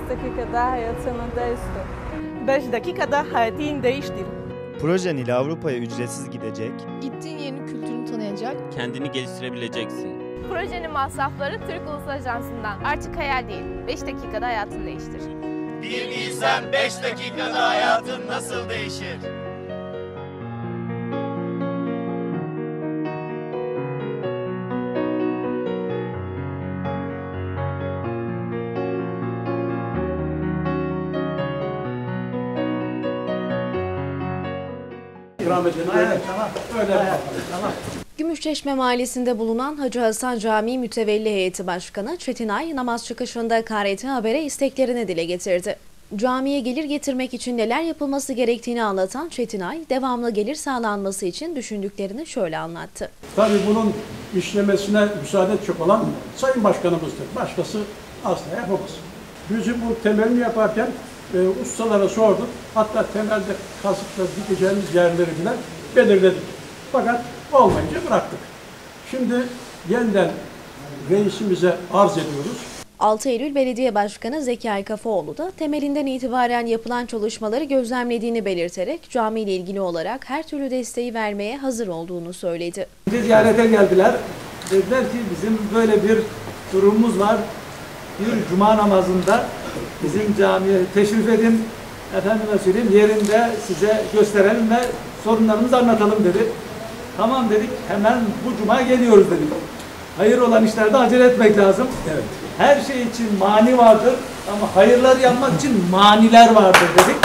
dakikada hayatını değiştir. 5 dakikada hayatını değiştir. Projen ile Avrupa'ya ücretsiz gidecek, Gittiğin yerin kültürünü tanıyacak, kendini geliştirebileceksin. Projenin masrafları Türk Ulusal Ajansı'ndan. Artık hayal değil, 5 dakikada hayatını değiştir. Bir bilsen 5 dakikada hayatın nasıl değişir? Gümüşçeşme Mahallesi'nde bulunan Hacı Hasan Camii Mütevelli Heyeti Başkanı Çetinay namaz çıkışında KRT Haber'e isteklerini dile getirdi. Camiye gelir getirmek için neler yapılması gerektiğini anlatan Çetinay, devamlı gelir sağlanması için düşündüklerini şöyle anlattı. Tabii bunun işlemesine müsaade edecek olan Sayın Başkanımızdır. Başkası asla yapamaz. Bizim bu temelini yaparken e, ustalara sorduk. Hatta temelde kazıkla dikeceğimiz yerleri bile belirledik. Fakat olmayınca bıraktık. Şimdi yeniden reisimize arz ediyoruz. 6 Eylül Belediye Başkanı Zeki Aykafoğlu da temelinden itibaren yapılan çalışmaları gözlemlediğini belirterek camiyle ilgili olarak her türlü desteği vermeye hazır olduğunu söyledi. Bizi ziyarete geldiler. Dediler ki bizim böyle bir durumumuz var. Bir cuma namazında bizim camiye teşrif edin. Efendime söyleyeyim yerinde size gösterelim ve sorunlarımızı anlatalım dedi. Tamam dedik hemen bu cuma geliyoruz dedik. Hayır olan işlerde acele etmek lazım. Evet. Her şey için mani vardır ama hayırlar yapmak için maniler vardır dedik.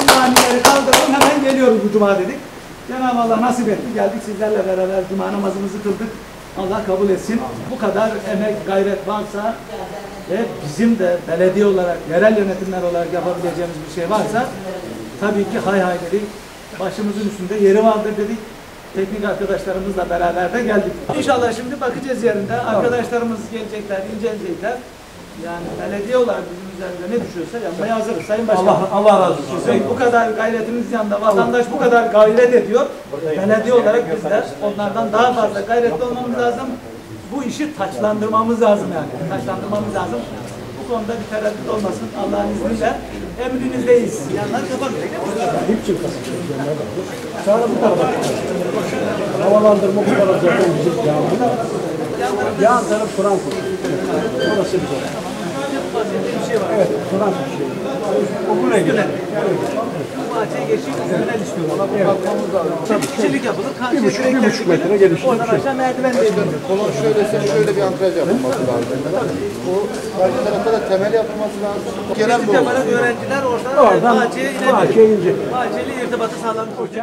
Bu manileri kaldıralım hemen geliyoruz bu cuma dedik. Cenab-ı Allah nasip etti. Geldik sizlerle beraber cuma namazımızı kıldık. Allah kabul etsin. Bu kadar emek, gayret varsa ve bizim de belediye olarak, yerel yönetimler olarak yapabileceğimiz bir şey varsa tabii ki hay hay dedik. Başımızın üstünde yeri vardır dedik. Teknik arkadaşlarımızla beraber de geldik. İnşallah şimdi bakacağız yerinde. Arkadaşlarımız gelecekler, inceleyecekler. Yani belediye olarak bizim üzerinde ne düşüyorsa yapmaya hazırız Sayın Başkanım. Allah, Allah razı olsun. Sizin bu kadar gayretiniz yanında vatandaş bu kadar gayret ediyor. Belediye olarak bizler onlardan daha fazla gayretli olmamız lazım. Bu işi taçlandırmamız lazım yani. Taçlandırmamız lazım. Bu konuda bir tereddüt olmasın. Allah'ın izniyle emrinizdeyiz. Yanlar kapatmayın. Sonra bu tarafa. Havalandırma bu tarafa zaten bizim caminin. Yan taraf Frankfurt. Orası güzel. Evet, Frankfurt şey. O buraya gider. Bu bahçeye geçip tünel istiyorlar. Bakmamız lazım. Tabii kişilik yapılır. Bir buçuk, bir buçuk metre Oradan şey. aşağı merdiven değil. Kolon şöyle şöyle bir antraj yapılması lazım. Bu karşı tarafta da temel yapılması lazım. Genel bu. yaparak öğrenciler oradan Oradan bahçeye inebilir. bahçeye inecek. Bahçeli irtibatı sağlamış olacak.